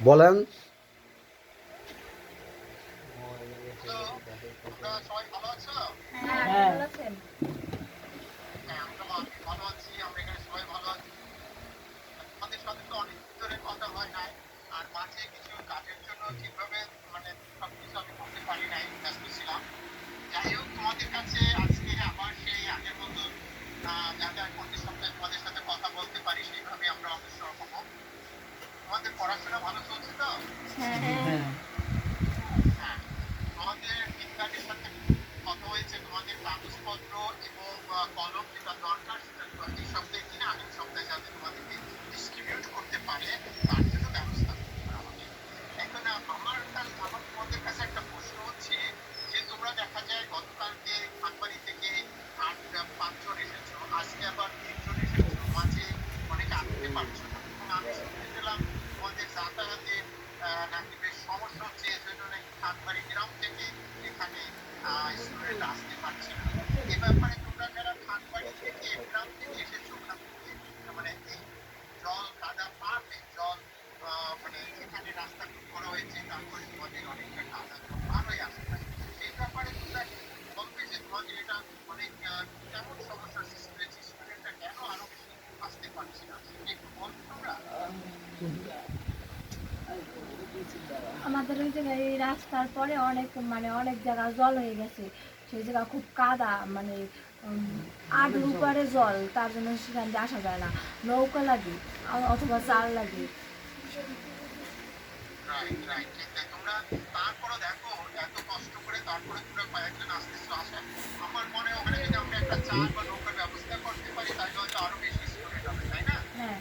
বলেন। তোমরা সবাই ভালো আছো হ্যাঁ হ্যাঁ আমরা ভালো- ভালো আছি আমরা এখানে সবাই ভালো আছি আমাদের সাথে তো অনেক দিন ধরে কথা হয় নাই আর মাঝে কিছু কাজের জন্য ঠিকভাবে মানে সবকিছু আমি করতে পারি নাই ব্যস্ত ছিলাম যাই হোক তোমাদের কাছে আজকে আবার সেই আগের মতো আহ, যাতে আমি প্রতি সপ্তাহে তোমাদের সাথে কথা বলতে পারি সেইভাবে আমরা অগ্রসর হব তোমাদের পড়াশোনা ভালো চলছে তো হ্যাঁ হ্যাঁ তোমাদের বিজ্ঞানের সাথে কথা হয়েছে তোমাদের কাগজপত্র এবং কলম যেটা দরকার সেটা এই সপ্তাহে কিনে আগের সপ্তাহে যাতে তোমাদেরকে ডিস্ট্রিবিউট করতে পারে, তার জন্য ব্যবস্থা আমাদের। এখন আমার আমার তোমাদের কাছে একটা প্রশ্ন হচ্ছে যে তোমরা দেখা যায় গতকালকে খানবাড়ি থেকে আট পাঁচজন এসেছ, আজকে আবার তিনজন এসেছ, মাঝে অনেকে আসতে পারছ না আমি শুনতে পেলাম তোমাদের যাতায়াতে নাকি বেশ সমস্যা হচ্ছে, এজন্য নাকি খানবাড়ি গ্রাম থেকে এখানে স্টুডেন্ট আসতে পারছে না মানে মানে আমাদের ওই জায়গায় এই রাস্তার পরে অনেক মানে অনেক জায়গা জল হয়ে গেছে। সেই জায়গা খুব কাদা মানে আট উপরে জল, তার জন্য সেখান দিয়ে আসা যায় না। নৌকা লাগে, অথবা চাল লাগে। তারপরে দেখো, এত কষ্ট করে তারপরে তোমরা কয়েকজন আসতেছো, আসা। আমার মনে ওখানে যদি আমরা একটা চাল বা নৌকার ব্যবস্থা করতে পারি তাহলে হয়তো আরও বেশি স্টুডেন্ট হবে তাই না হ্যাঁ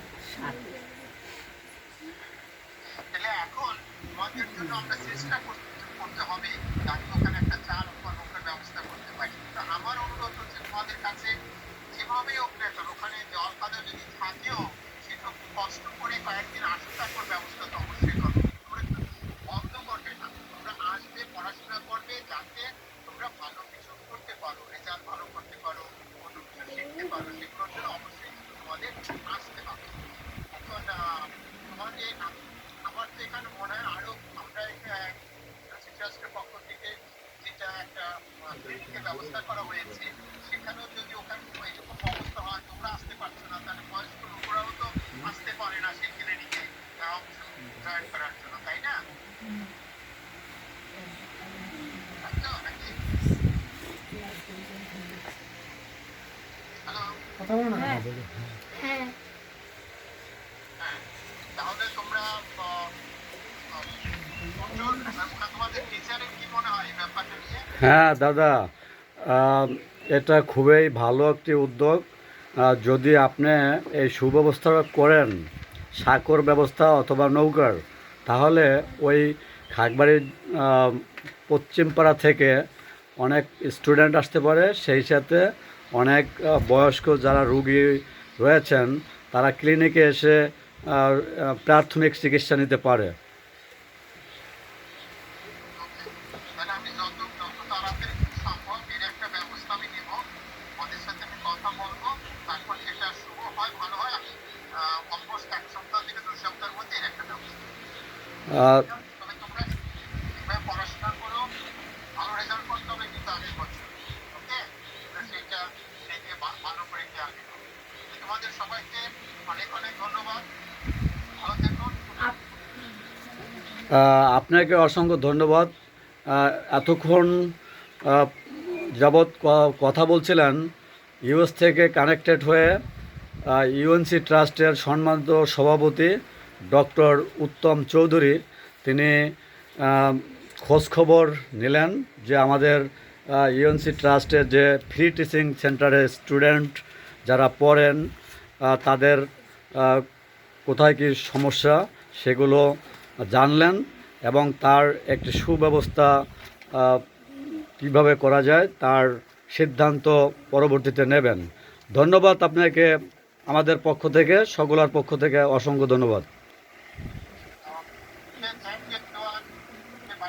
তাহলে এখন তোমাদের জন্য আমরা চেষ্টা করতে করতে হবে যাতে ওখানে একটা চাল অথবা নৌকার ব্যবস্থা করতে পারি তো আমার অনুরোধ হচ্ছে তোমাদের কাছে যেভাবেই হোক না কেন ওখানে জল কাদা যদি থাকেও সেটা একটু কষ্ট করে কয়েকদিন আসে তারপর ব্যবস্থা তো অবশ্যই করবে তোমরা একটু বন্ধ করবে না তোমরা আসবে পড়াশোনা করবে যাতে তোমরা ভালো কিছু করতে পারো রেজাল্ট ভালো করতে পারো কোনো কিছু শিখতে পারো সেগুলোর জন্য অবশ্যই তোমাদের আসতে হবে এখন আহ, তোমাদের আম- আমার তো এখানে মনে হয়। আরও আমরা শিক্ষাশ্রের পক্ষ থেকে যেটা একটা ব্যবস্থা করা হয়েছে সেখানেও যদি ওখানে এরকম অবস্থা হয় তোমরা আসতে পারছ না তাহলে বয়স্ক লোকরাও তো আসতে পারে না সেই ক্লিনিকে জয়েন করার জন্য তাই না তাই তো নাকি হ্যালো হ্যাঁ হ্যাঁ হ্যাঁ তাহলে তোমরা হয় দাদা এটা খুবই ভালো একটি উদ্যোগ। যদি আপনি এই সুব্যবস্থা করেন, সাঁকর ব্যবস্থা অথবা নৌকার, তাহলে ওই খাগবাড়ির পশ্চিমপাড়া থেকে অনেক স্টুডেন্ট আসতে পারে। সেই সাথে অনেক বয়স্ক যারা রুগী রয়েছেন, তারা ক্লিনিকে এসে প্রাথমিক চিকিৎসা নিতে পারে। তোমাদের সবাইকে অনেক অনেক ধন্যবাদ। আপনাকে অসংখ্য ধন্যবাদ। এতক্ষণ যাবৎ কথা বলছিলেন ইউএস থেকে কানেক্টেড হয়ে ইউএনসি ট্রাস্টের সম্মানিত সভাপতি ডক্টর উত্তম চৌধুরী। তিনি খোঁজখবর নিলেন যে আমাদের ইউএনসি ট্রাস্টের যে ফ্রি টিচিং সেন্টারের স্টুডেন্ট যারা পড়েন তাদের কোথায় কী সমস্যা। সেগুলো জানলেন এবং তার একটি সুব্যবস্থা কীভাবে করা যায় তার সিদ্ধান্ত পরবর্তীতে নেবেন। ধন্যবাদ আপনাকে, আমাদের পক্ষ থেকে সকলার পক্ষ থেকে অসংখ্য ধন্যবাদ।